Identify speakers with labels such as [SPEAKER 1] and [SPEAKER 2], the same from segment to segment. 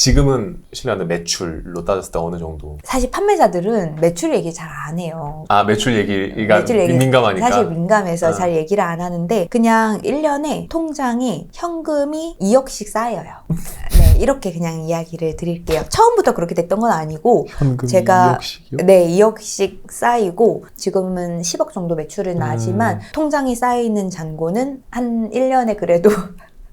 [SPEAKER 1] 지금은 실례한데 매출로 따졌을 때 어느 정도?
[SPEAKER 2] 사실 판매자들은 매출 얘기 잘 안 해요.
[SPEAKER 1] 아 매출 얘기가
[SPEAKER 2] 매출 얘기
[SPEAKER 1] 민감하니까.
[SPEAKER 2] 사실 민감해서
[SPEAKER 1] 아.
[SPEAKER 2] 잘 얘기를 안 하는데 그냥 1년에 통장에 현금이 2억씩 쌓여요. 네, 이렇게 그냥 이야기를 드릴게요. 처음부터 그렇게 됐던 건 아니고
[SPEAKER 1] 현금
[SPEAKER 2] 제가
[SPEAKER 1] 2억씩이요?
[SPEAKER 2] 네, 2억씩 쌓이고 지금은 10억 정도 매출은
[SPEAKER 1] 음.
[SPEAKER 2] 나지만 통장에 쌓이는 잔고는 한 1년에 그래도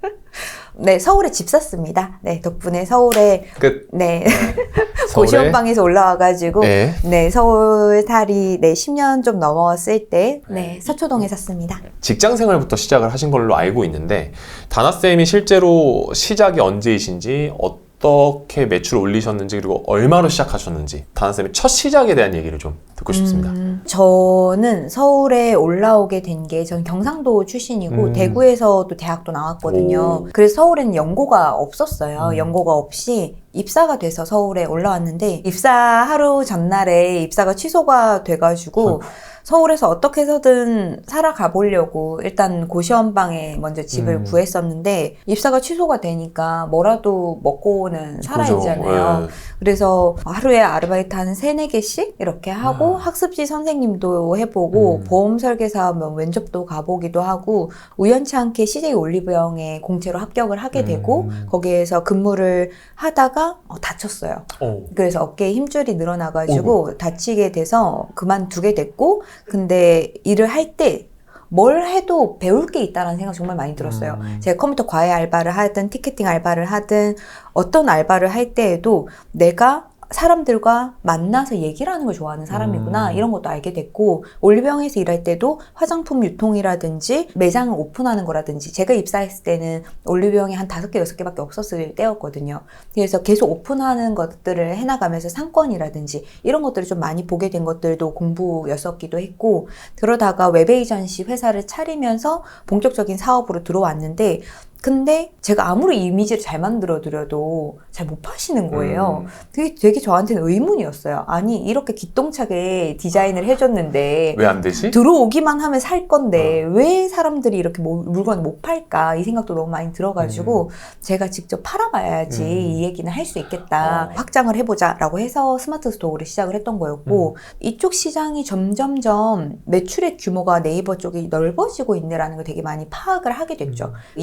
[SPEAKER 2] 네, 서울에 집 샀습니다. 네, 덕분에 서울에
[SPEAKER 1] 끝.
[SPEAKER 2] 네,
[SPEAKER 1] 서울에-
[SPEAKER 2] 고시원방에서 올라와가지고
[SPEAKER 1] 네.
[SPEAKER 2] 네, 서울 살이 네, 10년 좀 넘었을 때 네, 서초동에 샀습니다.
[SPEAKER 1] 직장 생활부터 시작을 하신 걸로 알고 있는데 다나 쌤이 실제로 시작이 언제이신지 어 떻게 매출 올리셨는지 그리고 얼마로 시작하셨는지 다나 쌤의 첫 시작에 대한 얘기를 좀 듣고 싶습니다.
[SPEAKER 2] 음, 저는 서울에 올라오게 된 게 전 경상도 출신이고
[SPEAKER 1] 음.
[SPEAKER 2] 대구에서도 대학도 나왔거든요.
[SPEAKER 1] 오.
[SPEAKER 2] 그래서 서울에는 연고가 없었어요.
[SPEAKER 1] 음.
[SPEAKER 2] 연고가 없이 입사가 돼서 서울에 올라왔는데 입사 하루 전날에 입사가 취소가 돼가지고 서울에서 어떻게 해서든 살아가 보려고 일단 고시원방에 먼저 집을
[SPEAKER 1] 음.
[SPEAKER 2] 구했었는데 입사가 취소가 되니까 뭐라도 먹고는 살아야잖아요.
[SPEAKER 1] 네.
[SPEAKER 2] 그래서 하루에 아르바이트 한 세네 개씩 이렇게 하고
[SPEAKER 1] 아.
[SPEAKER 2] 학습지 선생님도 해보고
[SPEAKER 1] 음.
[SPEAKER 2] 보험 설계사 뭐 면접도 가보기도 하고 우연치 않게 CJ 올리브영에 공채로 합격을 하게 되고
[SPEAKER 1] 음.
[SPEAKER 2] 거기에서 근무를 하다가 어, 다쳤어요.
[SPEAKER 1] 어.
[SPEAKER 2] 그래서 어깨에 힘줄이 늘어나가지고 다치게 돼서 그만두게 됐고 근데 일을 할때 뭘 해도 배울 게 있다라는 생각 정말 많이 들었어요.
[SPEAKER 1] 음.
[SPEAKER 2] 제가 컴퓨터 과외 알바를 하든 티켓팅 알바를 하든 어떤 알바를 할 때에도 내가 사람들과 만나서 얘기를 하는 걸 좋아하는 사람이구나
[SPEAKER 1] 음.
[SPEAKER 2] 이런 것도 알게 됐고 올리병에서 일할 때도 화장품 유통이라든지 매장을 오픈하는 거라든지 제가 입사했을 때는 올리병이 한 다섯 개 여섯 개밖에 없었을 때였거든요. 그래서 계속 오픈하는 것들을 해나가면서 상권이라든지 이런 것들을 좀 많이 보게 된 것들도 공부였었기도 했고 그러다가 웹 에이전시 회사를 차리면서 본격적인 사업으로 들어왔는데 근데 제가 아무리 이미지를 잘 만들어 드려도 잘 못 파시는 거예요.
[SPEAKER 1] 음.
[SPEAKER 2] 그게 되게 저한테는 의문이었어요. 아니 이렇게 기똥차게 디자인을 해줬는데
[SPEAKER 1] 왜 안 되지?
[SPEAKER 2] 들어오기만 하면 살 건데
[SPEAKER 1] 어.
[SPEAKER 2] 왜 사람들이 이렇게 뭐- 물건을 못 팔까 이 생각도 너무 많이 들어가지고 제가 직접 팔아봐야지
[SPEAKER 1] 음.
[SPEAKER 2] 이 얘기는 할 수 있겠다
[SPEAKER 1] 어.
[SPEAKER 2] 확장을 해보자라고 해서 스마트 스토어를 시작을 했던 거였고
[SPEAKER 1] 음.
[SPEAKER 2] 이쪽 시장이 점점점 매출의 규모가 네이버 쪽이 넓어지고 있네라는 걸 되게 많이 파악을 하게 됐죠.
[SPEAKER 1] 음.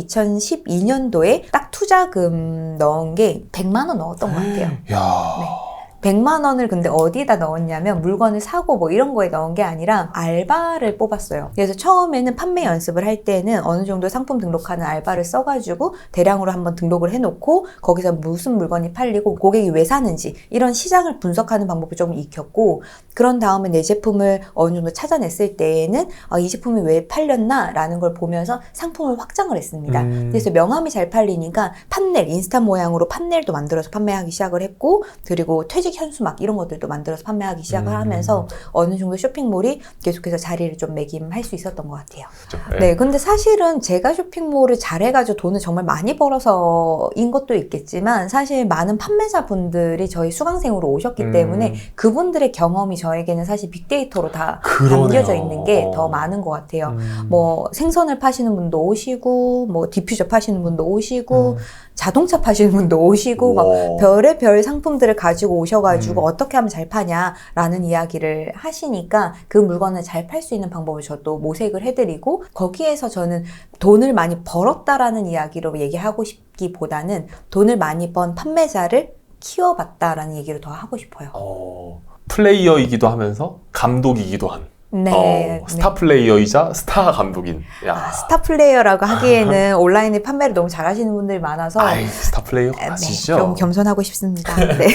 [SPEAKER 2] 2012년도에 딱 투자금 넣은 게 100만 원 넣었던 것 같아요.
[SPEAKER 1] 야.
[SPEAKER 2] 네. 100만 원을 근데 어디에다 넣었냐면 물건을 사고 뭐 이런 거에 넣은 게 아니라 알바를 뽑았어요. 그래서 처음에는 판매 연습을 할 때는 어느 정도 상품 등록하는 알바를 써가지고 대량으로 한번 등록을 해놓고 거기서 무슨 물건이 팔리고 고객이 왜 사는지 이런 시장을 분석하는 방법을 좀 익혔고 그런 다음에 내 제품을 어느 정도 찾아냈을 때에는 아, 이 제품이 왜 팔렸나 라는 걸 보면서 상품을 확장을 했습니다.
[SPEAKER 1] 음.
[SPEAKER 2] 그래서 명함이 잘 팔리니까 판넬, 인스타 모양으로 판넬도 만들어서 판매하기 시작을 했고, 그리고 퇴직 현수막 이런 것들도 만들어서 판매하기 시작을
[SPEAKER 1] 음.
[SPEAKER 2] 하면서 어느 정도 쇼핑몰이 계속해서 자리를 좀 매김할 수 있었던 것 같아요.
[SPEAKER 1] 그렇죠.
[SPEAKER 2] 네, 근데 사실은 제가 쇼핑몰을 잘해가지고 돈을 정말 많이 벌어서인 것도 있겠지만 사실 많은 판매자분들이 저희 수강생으로 오셨기
[SPEAKER 1] 음.
[SPEAKER 2] 때문에 그분들의 경험이 저에게는 사실 빅데이터로 다
[SPEAKER 1] 그러네요.
[SPEAKER 2] 담겨져 있는 게더
[SPEAKER 1] 어.
[SPEAKER 2] 많은 것 같아요.
[SPEAKER 1] 음.
[SPEAKER 2] 뭐 생선을 파시는 분도 오시고 뭐 디퓨저 파시는 분도 오시고
[SPEAKER 1] 음.
[SPEAKER 2] 자동차 파시는 분도 오시고 막
[SPEAKER 1] 와.
[SPEAKER 2] 별의 별 상품들을 가지고 오셔가지고
[SPEAKER 1] 음.
[SPEAKER 2] 어떻게 하면 잘 파냐라는 이야기를 하시니까 그 물건을 잘 팔 수 있는 방법을 저도 모색을 해드리고 거기에서 저는 돈을 많이 벌었다라는 이야기로 얘기하고 싶기보다는 돈을 많이 번 판매자를 키워봤다라는 얘기를 더 하고 싶어요.
[SPEAKER 1] 어, 플레이어이기도 하면서 감독이기도 한
[SPEAKER 2] 네.
[SPEAKER 1] 어,
[SPEAKER 2] 네.
[SPEAKER 1] 스타 플레이어이자 스타 감독인 야
[SPEAKER 2] 아, 스타 플레이어라고 하기에는 온라인에 판매를 너무 잘하시는 분들이 많아서
[SPEAKER 1] 아이 스타 플레이어
[SPEAKER 2] 네,
[SPEAKER 1] 아시죠?
[SPEAKER 2] 좀 겸손하고 싶습니다. 네.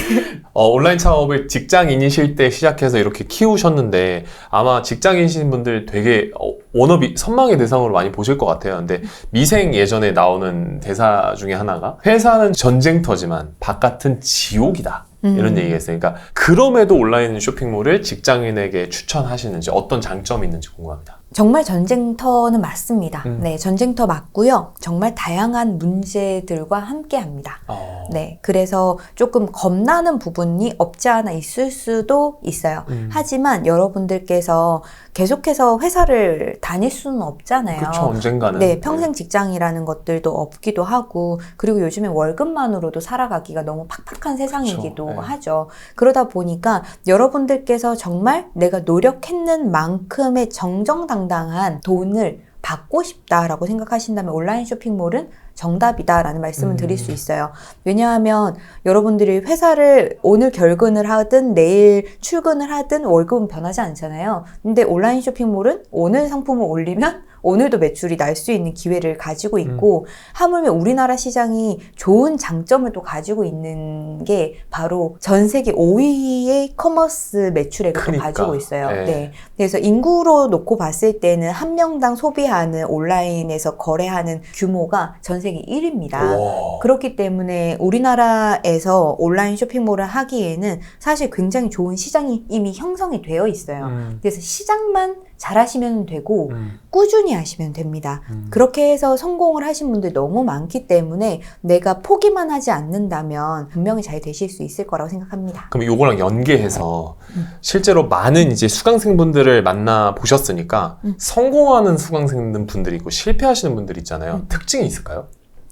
[SPEAKER 1] 어, 온라인 창업을 직장인이실 때 시작해서 이렇게 키우셨는데 아마 직장인이신 분들 되게 어, 워너비 선망의 대상으로 많이 보실 것 같아요. 근데 미생 예전에 나오는 대사 중에 하나가 회사는 전쟁터지만 바깥은 지옥이다. 이런
[SPEAKER 2] 음.
[SPEAKER 1] 얘기가 있어요. 그러니까 그럼에도 온라인 쇼핑몰을 직장인에게 추천하시는지 어떤 장점이 있는지 궁금합니다.
[SPEAKER 2] 정말 전쟁터는 맞습니다.
[SPEAKER 1] 음.
[SPEAKER 2] 네, 전쟁터 맞고요. 정말 다양한 문제들과 함께 합니다.
[SPEAKER 1] 어.
[SPEAKER 2] 네, 그래서 조금 겁나는 부분이 없지 않아 있을 수도 있어요.
[SPEAKER 1] 음.
[SPEAKER 2] 하지만 여러분들께서 계속해서 회사를 다닐 수는 없잖아요.
[SPEAKER 1] 그렇죠 언젠가는
[SPEAKER 2] 네, 평생 직장이라는 것들도 없기도 하고, 그리고 요즘에 월급만으로도 살아가기가 너무 팍팍한 세상이기도
[SPEAKER 1] 그렇죠. 네.
[SPEAKER 2] 하죠. 그러다 보니까 여러분들께서 정말 내가 노력했는 만큼의 정정당 당한 돈을 받고 싶다라고 생각하신다면 온라인 쇼핑몰은 정답이다라는 말씀을
[SPEAKER 1] 음.
[SPEAKER 2] 드릴 수 있어요. 왜냐하면 여러분들이 회사를 오늘 결근을 하든 내일 출근을 하든 월급은 변하지 않잖아요. 근데 온라인 쇼핑몰은 오늘 상품을 올리면 오늘도 매출이 날 수 있는 기회를 가지고 있고 하물며 우리나라 시장이 좋은 장점을 또 가지고 있는 게 바로 전 세계 5위의 커머스 매출액을 또
[SPEAKER 1] 그러니까.
[SPEAKER 2] 가지고 있어요.
[SPEAKER 1] 네.
[SPEAKER 2] 네. 그래서 인구로 놓고 봤을 때는 한 명당 소비하는 온라인에서 거래하는 규모가 전 세계 1위입니다.
[SPEAKER 1] 와.
[SPEAKER 2] 그렇기 때문에 우리나라에서 온라인 쇼핑몰을 하기에는 사실 굉장히 좋은 시장이 이미 형성이 되어 있어요.
[SPEAKER 1] 음.
[SPEAKER 2] 그래서 시장만 잘하시면 되고
[SPEAKER 1] 음.
[SPEAKER 2] 꾸준히 하시면 됩니다.
[SPEAKER 1] 음.
[SPEAKER 2] 그렇게 해서 성공을 하신 분들 너무 많기 때문에 내가 포기만 하지 않는다면 분명히 잘 되실 수 있을 거라고 생각합니다.
[SPEAKER 1] 그럼 요거랑 연계해서
[SPEAKER 2] 음.
[SPEAKER 1] 실제로 많은 이제 수강생분들을 만나 보셨으니까
[SPEAKER 2] 음.
[SPEAKER 1] 성공하는 수강생 분들이 있고 실패하시는 분들이 있잖아요.
[SPEAKER 2] 음.
[SPEAKER 1] 특징이 있을까요?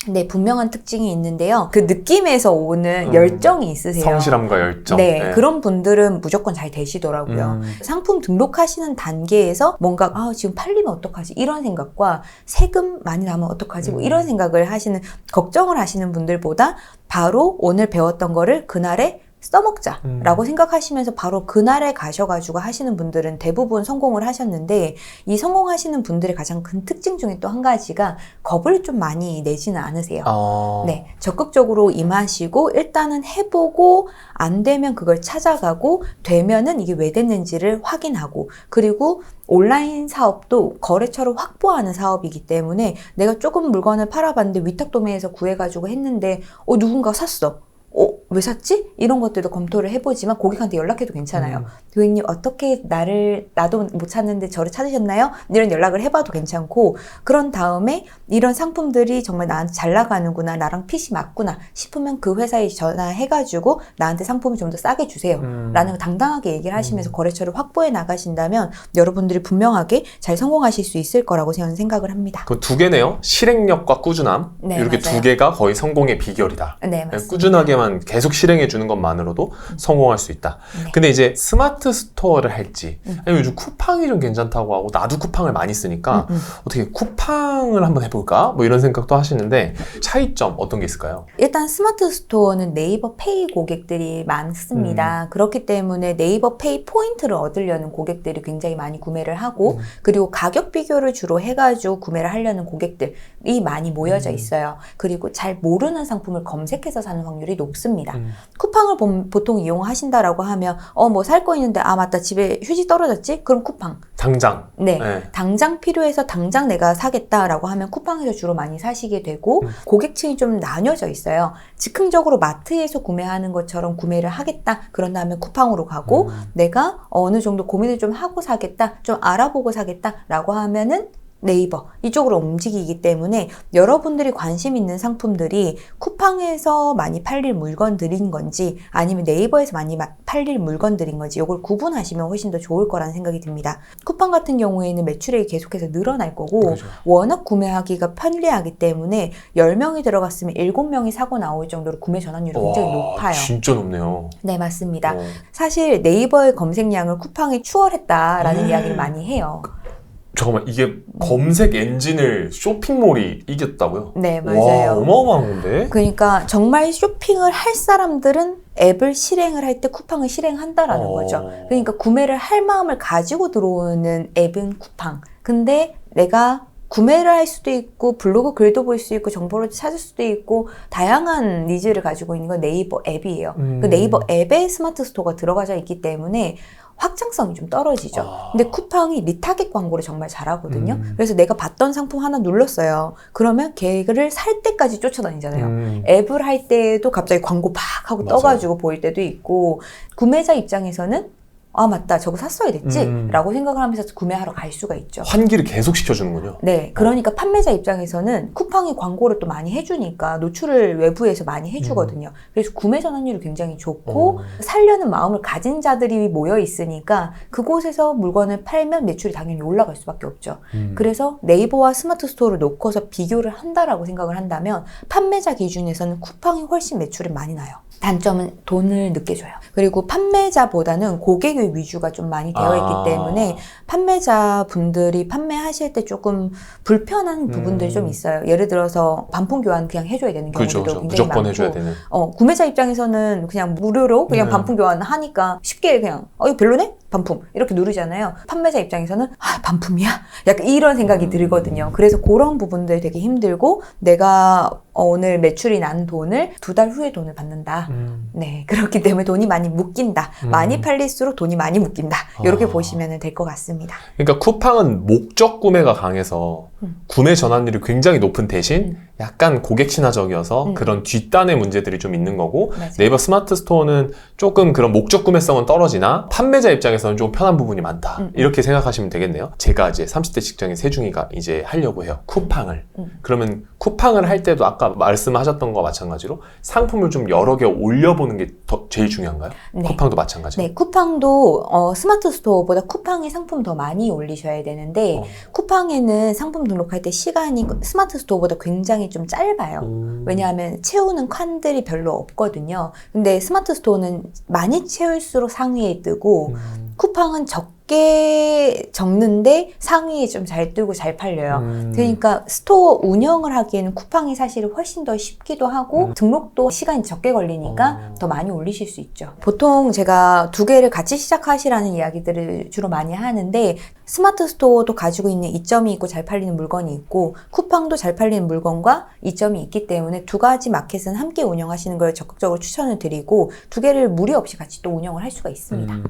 [SPEAKER 2] 네, 분명한 특징이 있는데요. 그 느낌에서 오는
[SPEAKER 1] 음.
[SPEAKER 2] 열정이 있으세요.
[SPEAKER 1] 성실함과 열정.
[SPEAKER 2] 네, 그런 분들은 무조건 잘 되시더라고요.
[SPEAKER 1] 음.
[SPEAKER 2] 상품 등록하시는 단계에서 뭔가 아 지금 팔리면 어떡하지 이런 생각과 세금 많이 나면 어떡하지 뭐
[SPEAKER 1] 음.
[SPEAKER 2] 이런 생각을 하시는 걱정을 하시는 분들보다 바로 오늘 배웠던 거를 그날에 써먹자라고
[SPEAKER 1] 음.
[SPEAKER 2] 생각하시면서 바로 그날에 가셔가지고 하시는 분들은 대부분 성공을 하셨는데 이 성공하시는 분들의 가장 큰 특징 중에 또 한 가지가 겁을 좀 많이 내지는 않으세요.
[SPEAKER 1] 어.
[SPEAKER 2] 네, 적극적으로 임하시고 일단은 해보고 안 되면 그걸 찾아가고 되면은 이게 왜 됐는지를 확인하고 그리고 온라인 사업도 거래처를 확보하는 사업이기 때문에 내가 조금 물건을 팔아봤는데 위탁 도매에서 구해가지고 했는데 어 누군가 샀어. 어, 왜 샀지? 이런 것들도 검토를 해보지만 고객한테 연락해도 괜찮아요.
[SPEAKER 1] 음.
[SPEAKER 2] 고객님 어떻게 나를 나도 못 찾는데 저를 찾으셨나요? 이런 연락을 해봐도 괜찮고 그런 다음에 이런 상품들이 정말 나한테 잘 나가는구나 나랑 핏이 맞구나 싶으면 그 회사에 전화해가지고 나한테 상품을 좀 더 싸게 주세요.
[SPEAKER 1] 음.
[SPEAKER 2] 라는 당당하게 얘기를 하시면서 거래처를 확보해 나가신다면 여러분들이 분명하게 잘 성공하실 수 있을 거라고 저는 생각을 합니다.
[SPEAKER 1] 그 두 개네요. 실행력과 꾸준함.
[SPEAKER 2] 네,
[SPEAKER 1] 이렇게
[SPEAKER 2] 맞아요.
[SPEAKER 1] 두 개가 거의 성공의 비결이다.
[SPEAKER 2] 네, 맞습니다.
[SPEAKER 1] 꾸준하게만 계속 실행해 주는 것만으로도 성공할 수 있다.
[SPEAKER 2] 네.
[SPEAKER 1] 근데 이제 스마트 스토어를 할지,
[SPEAKER 2] 음.
[SPEAKER 1] 아니면 요즘 쿠팡이 좀 괜찮다고 하고 나도 쿠팡을 많이 쓰니까
[SPEAKER 2] 음, 음.
[SPEAKER 1] 어떻게 쿠팡을 한번 해볼까? 뭐 이런 생각도 하시는데 차이점 어떤 게 있을까요?
[SPEAKER 2] 일단 스마트 스토어는 네이버 페이 고객들이 많습니다.
[SPEAKER 1] 음.
[SPEAKER 2] 그렇기 때문에 네이버 페이 포인트를 얻으려는 고객들이 굉장히 많이 구매를 하고
[SPEAKER 1] 음.
[SPEAKER 2] 그리고 가격 비교를 주로 해가지고 구매를 하려는 고객들이 많이 모여져
[SPEAKER 1] 음.
[SPEAKER 2] 있어요. 그리고 잘 모르는 상품을 검색해서 사는 확률이 높습니다.
[SPEAKER 1] 음.
[SPEAKER 2] 쿠팡을 봄- 보통 이용하신다라고 하면 어 뭐 살 거 있는데 아 맞다 집에 휴지 떨어졌지? 그럼 쿠팡.
[SPEAKER 1] 당장.
[SPEAKER 2] 네.
[SPEAKER 1] 네.
[SPEAKER 2] 당장 필요해서 당장 내가 사겠다라고 하면 쿠팡에서 주로 많이 사시게 되고
[SPEAKER 1] 음.
[SPEAKER 2] 고객층이 좀 나뉘어져 있어요. 즉흥적으로 마트에서 구매하는 것처럼 구매를 하겠다. 그런 다음에 쿠팡으로 가고
[SPEAKER 1] 음.
[SPEAKER 2] 내가 어느 정도 고민을 좀 하고 사겠다. 좀 알아보고 사겠다라고 하면은 네이버 이쪽으로 움직이기 때문에 여러분들이 관심 있는 상품들이 쿠팡에서 많이 팔릴 물건들인 건지 아니면 네이버에서 많이 마- 팔릴 물건들인 건지 이걸 구분하시면 훨씬 더 좋을 거라는 생각이 듭니다. 쿠팡 같은 경우에는 매출액이 계속해서 늘어날 거고
[SPEAKER 1] 그렇죠.
[SPEAKER 2] 워낙 구매하기가 편리하기 때문에 10명이 들어갔으면 7명이 사고 나올 정도로 구매 전환율이 굉장히
[SPEAKER 1] 와,
[SPEAKER 2] 높아요.
[SPEAKER 1] 진짜 높네요.
[SPEAKER 2] 네, 맞습니다.
[SPEAKER 1] 어.
[SPEAKER 2] 사실 네이버의 검색량을 쿠팡이 추월했다라는
[SPEAKER 1] 음.
[SPEAKER 2] 이야기를 많이 해요.
[SPEAKER 1] 잠깐만 이게 검색 엔진을 쇼핑몰이 이겼다고요?
[SPEAKER 2] 네,
[SPEAKER 1] 와
[SPEAKER 2] 맞아요.
[SPEAKER 1] 어마어마한 건데.
[SPEAKER 2] 그러니까 정말 쇼핑을 할 사람들은 앱을 실행을 할 때 쿠팡을 실행한다라는
[SPEAKER 1] 어.
[SPEAKER 2] 거죠. 그러니까 구매를 할 마음을 가지고 들어오는 앱은 쿠팡. 근데 내가 구매를 할 수도 있고 블로그 글도 볼 수 있고 정보를 찾을 수도 있고 다양한 니즈를 가지고 있는 건 네이버 앱이에요.
[SPEAKER 1] 음.
[SPEAKER 2] 그 네이버 앱에 스마트 스토어가 들어가져 있기 때문에 확장성이 좀 떨어지죠.
[SPEAKER 1] 아.
[SPEAKER 2] 근데 쿠팡이 리타겟 광고를 정말 잘하거든요.
[SPEAKER 1] 음.
[SPEAKER 2] 그래서 내가 봤던 상품 하나 눌렀어요. 그러면 걔를 살 때까지 쫓아다니잖아요.
[SPEAKER 1] 음.
[SPEAKER 2] 앱을 할 때도 갑자기 광고 팍 하고
[SPEAKER 1] 맞아요.
[SPEAKER 2] 떠가지고 보일 때도 있고 구매자 입장에서는 아 맞다 저거 샀어야 됐지
[SPEAKER 1] 음.
[SPEAKER 2] 라고 생각을 하면서 구매하러 갈 수가 있죠.
[SPEAKER 1] 환기를 계속 시켜주는군요.
[SPEAKER 2] 네, 그러니까 판매자 입장에서는 쿠팡이 광고를 또 많이 해주니까 노출을 외부에서 많이 해주거든요. 그래서 구매 전환율이 굉장히 좋고
[SPEAKER 1] 어.
[SPEAKER 2] 살려는 마음을 가진 자들이 모여 있으니까 그곳에서 물건을 팔면 매출이 당연히 올라갈 수밖에 없죠.
[SPEAKER 1] 음.
[SPEAKER 2] 그래서 네이버와 스마트 스토어를 놓고서 비교를 한다라고 생각을 한다면 판매자 기준에서는 쿠팡이 훨씬 매출이 많이 나요. 단점은 돈을 늦게 줘요. 그리고 판매자보다는 고객의 위주가 좀 많이 되어 있기
[SPEAKER 1] 아.
[SPEAKER 2] 때문에 판매자 분들이 판매하실 때 조금 불편한 부분들이
[SPEAKER 1] 음.
[SPEAKER 2] 좀 있어요. 예를 들어서 반품 교환 그냥 해줘야 되는 경우도
[SPEAKER 1] 그렇죠.
[SPEAKER 2] 굉장히
[SPEAKER 1] 무조건
[SPEAKER 2] 많고
[SPEAKER 1] 해줘야 되는.
[SPEAKER 2] 어, 구매자 입장에서는 그냥 무료로 그냥
[SPEAKER 1] 네.
[SPEAKER 2] 반품 교환 하니까 쉽게 그냥 어 이거 별로네? 반품 이렇게 누르잖아요. 판매자 입장에서는 아 반품이야? 약간 이런 생각이
[SPEAKER 1] 음.
[SPEAKER 2] 들거든요. 그래서 그런 부분들 되게 힘들고 내가 오늘 매출이 난 돈을 두 달 후에 돈을 받는다.
[SPEAKER 1] 음.
[SPEAKER 2] 네 그렇기 때문에 돈이 많이 묶인다.
[SPEAKER 1] 음.
[SPEAKER 2] 많이 팔릴수록 돈이 많이 묶인다. 이렇게
[SPEAKER 1] 아.
[SPEAKER 2] 보시면 될 것 같습니다.
[SPEAKER 1] 그러니까 쿠팡은 목적 구매가 강해서
[SPEAKER 2] 음.
[SPEAKER 1] 구매 전환율이 굉장히 높은 대신
[SPEAKER 2] 음.
[SPEAKER 1] 약간 고객 친화적이어서
[SPEAKER 2] 음.
[SPEAKER 1] 그런 뒷단의 문제들이 좀 있는 거고
[SPEAKER 2] 맞아요.
[SPEAKER 1] 네이버 스마트 스토어는 조금 그런 목적 구매성은 떨어지나 판매자 입장에서는 좀 편한 부분이 많다
[SPEAKER 2] 음.
[SPEAKER 1] 이렇게 생각하시면 되겠네요. 제가 이제 30대 직장인 세중이가 이제 하려고 해요. 쿠팡을
[SPEAKER 2] 음.
[SPEAKER 1] 그러면 쿠팡을 할 때도 아까 말씀하셨던 거와 마찬가지로 상품을 좀 여러 개 올려보는 게 더 제일 중요한가요?
[SPEAKER 2] 네.
[SPEAKER 1] 쿠팡도 마찬가지로.
[SPEAKER 2] 네, 쿠팡도 어, 스마트 스토어보다 쿠팡이 상품 더 많이 올리셔야 되는데
[SPEAKER 1] 어.
[SPEAKER 2] 쿠팡에는 상품 등록할 때 시간이 스마트 스토어보다 굉장히 좀 짧아요.
[SPEAKER 1] 음.
[SPEAKER 2] 왜냐하면 채우는 칸들이 별로 없거든요. 근데 스마트 스토어는 많이 채울수록 상위에 뜨고
[SPEAKER 1] 음.
[SPEAKER 2] 쿠팡은 적게 적는데 상위에 좀잘 뜨고 잘 팔려요.
[SPEAKER 1] 음.
[SPEAKER 2] 그러니까 스토어 운영을 하기에는 쿠팡이 사실 훨씬 더 쉽기도 하고
[SPEAKER 1] 음.
[SPEAKER 2] 등록도 시간이 적게 걸리니까
[SPEAKER 1] 어.
[SPEAKER 2] 더 많이 올리실 수 있죠. 보통 제가 두 개를 같이 시작하시라는 이야기들을 주로 많이 하는데 스마트 스토어도 가지고 있는 이점이 있고 잘 팔리는 물건이 있고 쿠팡도 잘 팔리는 물건과 이점이 있기 때문에 두 가지 마켓은 함께 운영하시는 걸 적극적으로 추천을 드리고 두 개를 무리 없이 같이 또 운영을 할 수가 있습니다.
[SPEAKER 1] 음,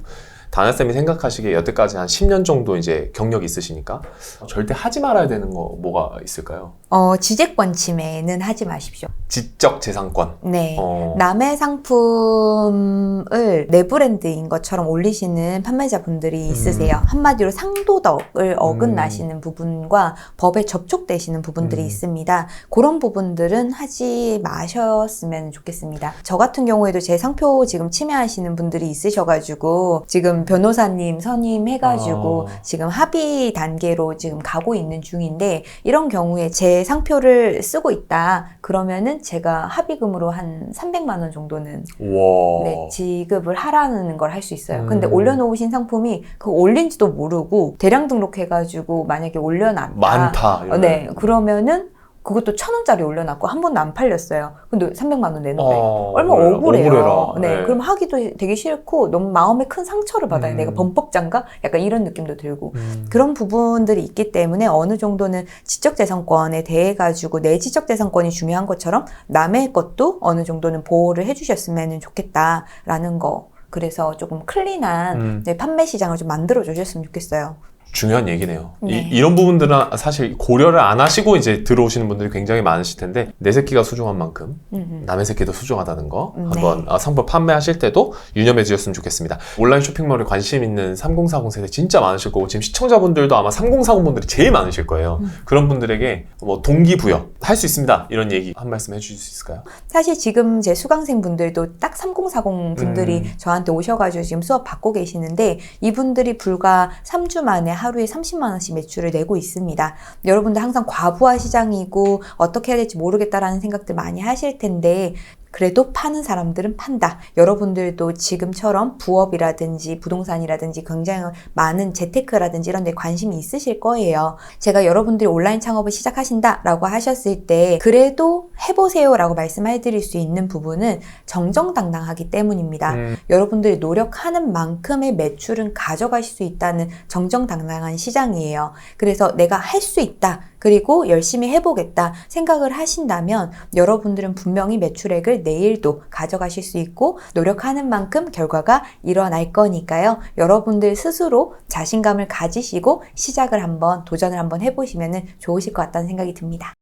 [SPEAKER 1] 다나쌤이 생각하시기에 여태까지 한 10년 정도 이제 경력이 있으시니까 절대 하지 말아야 되는 거 뭐가 있을까요?
[SPEAKER 2] 어, 지재권 침해는 하지 마십시오.
[SPEAKER 1] 지적 재산권.
[SPEAKER 2] 네.
[SPEAKER 1] 어,
[SPEAKER 2] 남의 상품을 내 브랜드인 것처럼 올리시는 판매자분들이 있으세요.
[SPEAKER 1] 음.
[SPEAKER 2] 한마디로 상도덕을 어긋나시는 부분과 법에 접촉되시는 부분들이
[SPEAKER 1] 음.
[SPEAKER 2] 있습니다. 그런 부분들은 하지 마셨으면 좋겠습니다. 저 같은 경우에도 제 상표 지금 침해하시는 분들이 있으셔가지고 지금 변호사님 선임해가지고
[SPEAKER 1] 아.
[SPEAKER 2] 지금 합의 단계로 지금 가고 있는 중인데 이런 경우에 제 상표를 쓰고 있다 그러면은 제가 합의금으로 한 300만 원 정도는
[SPEAKER 1] 와.
[SPEAKER 2] 네, 지급을 하라는 걸 할 수 있어요. 근데
[SPEAKER 1] 음.
[SPEAKER 2] 올려놓으신 상품이 그 올린지도 모르고 대량 등록해가지고 만약에 올려놨다.
[SPEAKER 1] 많다.
[SPEAKER 2] 어,
[SPEAKER 1] 이러면.
[SPEAKER 2] 네, 그러면은 그것도 천 원짜리 올려놨고 한 번도 안 팔렸어요. 근데 300만 원 내놓으래.
[SPEAKER 1] 어,
[SPEAKER 2] 얼마
[SPEAKER 1] 억울해-
[SPEAKER 2] 억울해요.
[SPEAKER 1] 억울해라.
[SPEAKER 2] 네, 그럼 하기도 되게 싫고 너무 마음에 큰 상처를 받아요.
[SPEAKER 1] 음.
[SPEAKER 2] 내가 범법자인가? 약간 이런 느낌도 들고.
[SPEAKER 1] 음.
[SPEAKER 2] 그런 부분들이 있기 때문에 어느 정도는 지적재산권에 대해 가지고 내 지적재산권이 중요한 것처럼 남의 것도 어느 정도는 보호를 해주셨으면 좋겠다라는 거. 그래서 조금 클린한
[SPEAKER 1] 음.
[SPEAKER 2] 네, 판매 시장을 좀 만들어 주셨으면 좋겠어요.
[SPEAKER 1] 중요한 얘기네요.
[SPEAKER 2] 네.
[SPEAKER 1] 이, 런 부분들은 사실 고려를 안 하시고 이제 들어오시는 분들이 굉장히 많으실 텐데 내 새끼가 소중한 만큼
[SPEAKER 2] 음.
[SPEAKER 1] 남의 새끼도 소중하다는 거
[SPEAKER 2] 음,
[SPEAKER 1] 한번 아, 상품 판매하실 때도 유념해 주셨으면 좋겠습니다. 온라인 쇼핑몰에 관심 있는 3040 세대 진짜 많으실 거고 지금 시청자분들도 아마 3040 분들이 제일 많으실 거예요.
[SPEAKER 2] 음.
[SPEAKER 1] 그런 분들에게 뭐 동기부여 할 수 있습니다. 이런 얘기 한 말씀 해주실 수 있을까요?
[SPEAKER 2] 사실 지금 제 수강생 분들도 딱 3040 분들이
[SPEAKER 1] 음.
[SPEAKER 2] 저한테 오셔가지고 지금 수업 받고 계시는데 이분들이 불과 3주 만에 하루에 30만 원씩 매출을 내고 있습니다. 여러분들 항상 과부하 시장이고 어떻게 해야 될지 모르겠다라는 생각들 많이 하실 텐데 그래도 파는 사람들은 판다. 여러분들도 지금처럼 부업이라든지 부동산이라든지 굉장히 많은 재테크라든지 이런 데 관심이 있으실 거예요. 제가 여러분들이 온라인 창업을 시작하신다라고 하셨을 때 그래도 해보세요라고 말씀해 드릴 수 있는 부분은 정정당당하기 때문입니다.
[SPEAKER 1] 음,
[SPEAKER 2] 여러분들이 노력하는 만큼의 매출은 가져가실 수 있다는 정정당당한 시장이에요. 그래서 내가 할 수 있다. 그리고 열심히 해보겠다 생각을 하신다면 여러분들은 분명히 매출액을 내일도 가져가실 수 있고 노력하는 만큼 결과가 일어날 거니까요. 여러분들 스스로 자신감을 가지시고 시작을 한번 도전을 한번 해보시면 좋으실 것 같다는 생각이 듭니다.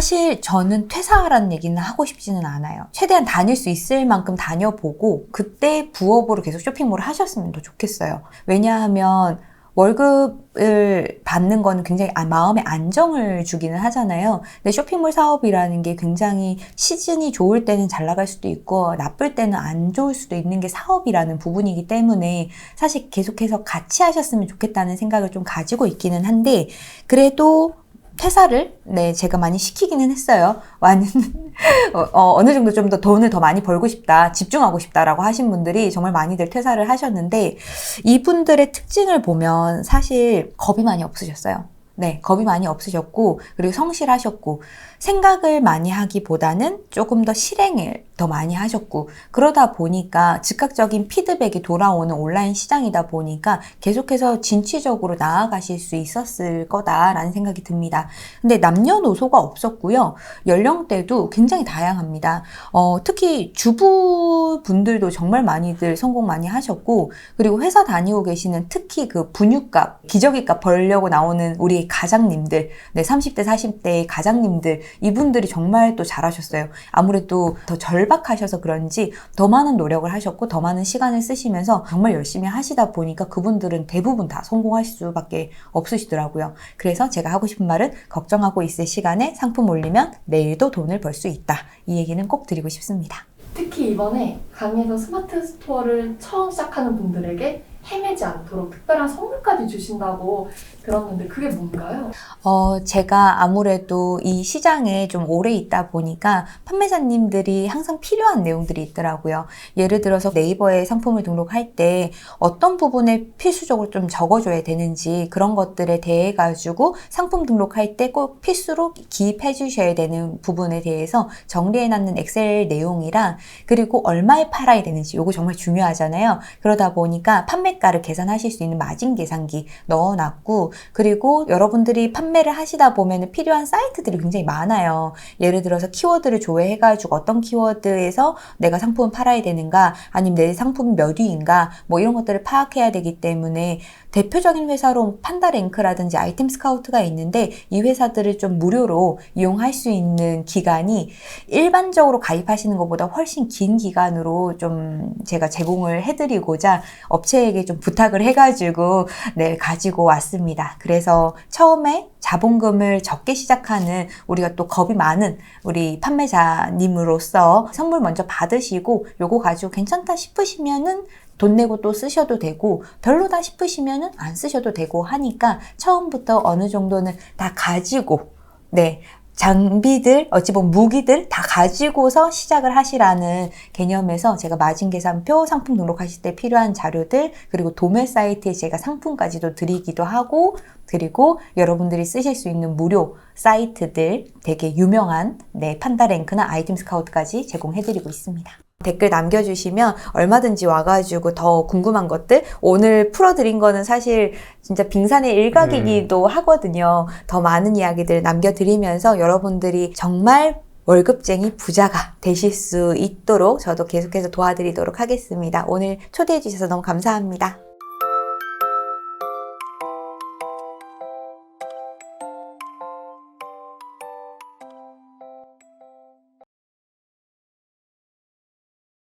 [SPEAKER 2] 사실 저는 퇴사하라는 얘기는 하고 싶지는 않아요. 최대한 다닐 수 있을 만큼 다녀보고 그때 부업으로 계속 쇼핑몰을 하셨으면 더 좋겠어요. 왜냐하면 월급을 받는 거는 굉장히 아- 마음의 안정을 주기는 하잖아요. 근데 쇼핑몰 사업이라는 게 굉장히 시즌이 좋을 때는 잘 나갈 수도 있고 나쁠 때는 안 좋을 수도 있는 게 사업이라는 부분이기 때문에 사실 계속해서 같이 하셨으면 좋겠다는 생각을 좀 가지고 있기는 한데 그래도 퇴사를 네 제가 많이 시키기는 했어요. 많은 어, 느 정도 좀 더 돈을 더 많이 벌고 싶다, 집중하고 싶다라고 하신 분들이 정말 많이들 퇴사를 하셨는데 이분들의 특징을 보면 사실 겁이 많이 없으셨어요. 네, 겁이 많이 없으셨고, 그리고 성실하셨고, 생각을 많이 하기보다는 조금 더 실행을 더 많이 하셨고, 그러다 보니까 즉각적인 피드백이 돌아오는 온라인 시장이다 보니까 계속해서 진취적으로 나아가실 수 있었을 거다라는 생각이 듭니다. 근데 남녀노소가 없었고요. 연령대도 굉장히 다양합니다. 어, 특히 주부분들도 정말 많이들 성공 많이 하셨고, 그리고 회사 다니고 계시는 특히 그 분유값, 기저귀값 벌려고 나오는 우리 가장님들, 네, 30대, 40대의 가장님들, 이분들이 정말 또 잘하셨어요. 아무래도 더 절박하셔서 그런지 더 많은 노력을 하셨고, 더 많은 시간을 쓰시면서 정말 열심히 하시다 보니까 그분들은 대부분 다 성공하실 수밖에 없으시더라고요. 그래서 제가 하고 싶은 말은 걱정하고 있을 시간에 상품 올리면 내일도 돈을 벌 수 있다. 이 얘기는 꼭 드리고 싶습니다.
[SPEAKER 3] 특히 이번에 강의에서 스마트 스토어를 처음 시작하는 분들에게 헤매지 않도록 특별한 선물까지 주신다고 들었는데 그게 뭔가요?
[SPEAKER 2] 어, 제가 아무래도 이 시장에 좀 오래 있다 보니까 판매자님들이 항상 필요한 내용들이 있더라고요. 예를 들어서 네이버에 상품을 등록할 때 어떤 부분에 필수적으로 좀 적어줘야 되는지 그런 것들에 대해 가지고 상품 등록할 때 꼭 필수로 기입해 주셔야 되는 부분에 대해서 정리해 놨는 엑셀 내용이랑 그리고 얼마에 팔아야 되는지 요거 정말 중요하잖아요. 그러다 보니까 판매 가를 계산하실 수 있는 마진 계산기 넣어놨고 그리고 여러분들이 판매를 하시다 보면 필요한 사이트들이 굉장히 많아요. 예를 들어서 키워드를 조회해가지고 어떤 키워드에서 내가 상품을 팔아야 되는가, 아니면 내 상품이 몇 위인가, 뭐 이런 것들을 파악해야 되기 때문에 대표적인 회사로 판다랭크라든지 아이템 스카우트가 있는데 이 회사들을 좀 무료로 이용할 수 있는 기간이 일반적으로 가입하시는 것보다 훨씬 긴 기간으로 좀 제가 제공을 해드리고자 업체에게 좀 부탁을 해가지고 네 가지고 왔습니다. 그래서 처음에 자본금을 적게 시작하는 우리가 또 겁이 많은 우리 판매자님으로서 선물 먼저 받으시고 요거 가지고 괜찮다 싶으시면은 돈 내고 또 쓰셔도 되고 별로다 싶으시면은 안 쓰셔도 되고 하니까 처음부터 어느 정도는 다 가지고 네 장비들 어찌 보면 무기들 다 가지고서 시작을 하시라는 개념에서 제가 마진 계산표 상품 등록하실 때 필요한 자료들 그리고 도매 사이트에 제가 상품까지도 드리기도 하고 그리고 여러분들이 쓰실 수 있는 무료 사이트들 되게 유명한 네 판다랭크나 아이템 스카우트까지 제공해드리고 있습니다. 댓글 남겨주시면 얼마든지 와가지고 더 궁금한 것들 오늘 풀어드린 거는 사실 진짜 빙산의 일각이기도 하거든요. 더 많은 이야기들 남겨드리면서 여러분들이 정말 월급쟁이 부자가 되실 수 있도록 저도 계속해서 도와드리도록 하겠습니다. 오늘 초대해 주셔서 너무 감사합니다.